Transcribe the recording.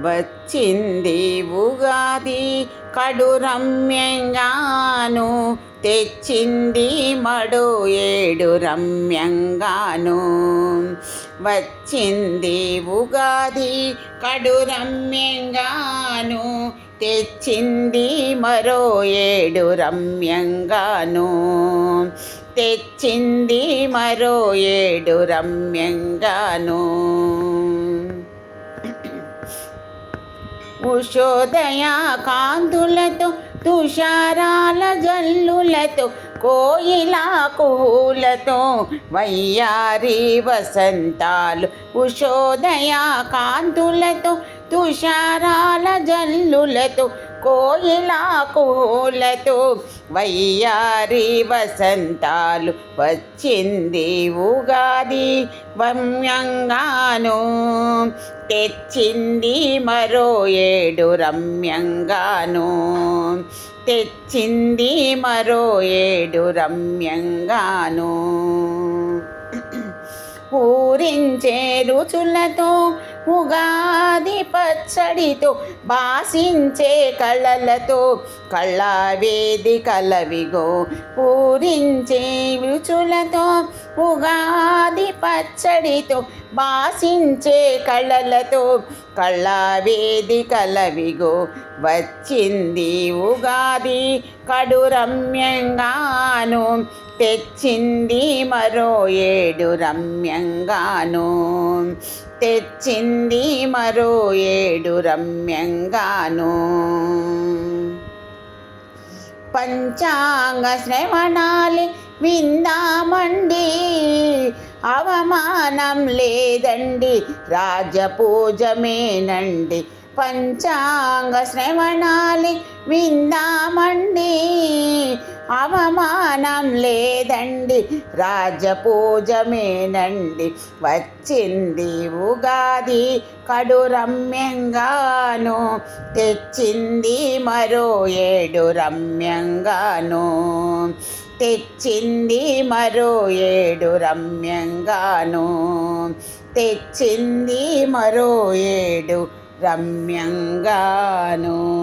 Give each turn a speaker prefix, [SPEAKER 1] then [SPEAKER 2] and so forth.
[SPEAKER 1] వచ్చింది ఉగాది కడు రమ్యంగాను తెచ్చింది మడు ఏడు రమ్యంగాను. వచ్చింది ఉగాది కడు రమ్యంగాను తెచ్చింది మరో ఏడు రమ్యంగాను. తెచ్చింది మరో ఏడు రమ్యంగాను. ఉషోదయ కాంతులతో తుషారాల జల్లులతో కోయిలా కూలతో వయ్యారి వసంతాలు ఉషోదయ కాంతులతో తుషారాల జల్లులతో కోయిలాకులతో వయ్యారి వసంతాలు వచ్చింది ఉగాది వమ్యంగాను తెచ్చింది మరో ఏడు రమ్యంగాను. తెచ్చింది మరో ఏడు రమ్యంగాను. పూరించే రుచులతో ఉగాది పచ్చడితో భాషించే కళ్ళలతో కళ్ళ వేదికలవిగో పూరించే రుచులతో ఉగాది పచ్చడితో భాషించే కళ్ళలతో కళ్ళ వేదికలవిగో వచ్చింది ఉగాది కడు రమ్యంగాను తెచ్చింది మరో ఏడు రమ్యంగాను. తెచ్చింది మరో ఏడు రమ్యంగాను. పంచాంగ శ్రవణాలి విందామండి అవమానం లేదండి రాజపూజమేనండి. పంచాంగ శ్రవణాలి విందామండి అవమానం లేదండి. రాజపూజమేనండి. వచ్చింది ఉగాది కడు రమ్యంగాను తెచ్చింది మరో ఏడు రమ్యంగాను. తెచ్చింది మరో ఏడు రమ్యంగాను. తెచ్చింది మరో ఏడు రమ్యంగాను.